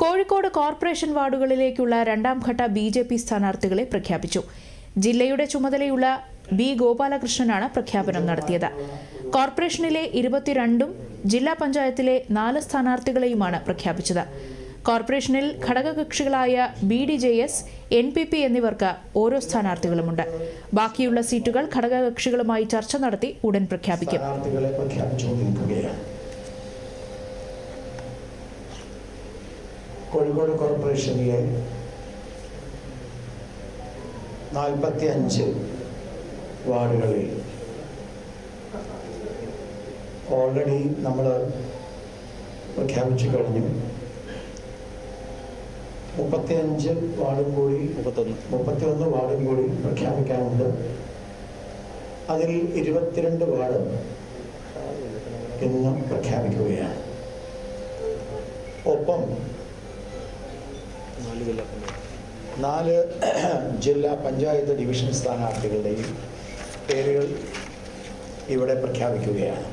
Kozhikode corporation വാർഡുകളിലേക്കുള്ള രണ്ടാം ഘട്ട B J P സ്ഥാനാർത്ഥികളെ പ്രഖ്യാപിച്ചു. ജില്ലയുടെ ചുമതലയുള്ള ബി ഗോപാലകൃഷ്ണനാണ് പ്രഖ്യാപനം നടത്തിയത്. കോർപ്പറേഷനിലെ ഇരുപത്തിരണ്ടും ജില്ലാ പഞ്ചായത്തിലെ നാല് സ്ഥാനാർത്ഥികളെയുമാണ് പ്രഖ്യാപിച്ചത്. കോർപ്പറേഷനിൽ ഘടകകക്ഷികളായ B D J S N P P എന്നിവർക്ക് ഓരോ സ്ഥാനാർത്ഥികളുമുണ്ട്. ബാക്കിയുള്ള സീറ്റുകൾ ഘടകകക്ഷികളുമായി ചർച്ച നടത്തി ഉടൻ പ്രഖ്യാപിക്കും സ്ഥാനാർത്ഥികളെ പ്രഖ്യാപിച്ചുകൊണ്ടിരിക്കുകയാണ് കോഴിക്കോട് കോർപ്പറേഷനിലെ നാൽപ്പത്തി അഞ്ച് വാർഡുകളിൽ ഓൾറെഡി നമ്മൾ പ്രഖ്യാപിച്ചു കഴിഞ്ഞു. മുപ്പത്തി അഞ്ച് വാർഡും കൂടി മുപ്പത്തൊന്ന്. മുപ്പത്തിയൊന്ന് വാർഡും കൂടി പ്രഖ്യാപിക്കാനുണ്ട്. അതിൽ ഇരുപത്തിരണ്ട് വാർഡ് ഇന്ന് പ്രഖ്യാപിക്കുകയാണ്. നാല് പഞ്ചായത്ത്. നാല് ജില്ലാ പഞ്ചായത്ത് ഡിവിഷൻ സ്ഥാനാർത്ഥികളുടെയും പേരുകൾ ഇവിടെ പ്രഖ്യാപിക്കുകയാണ്.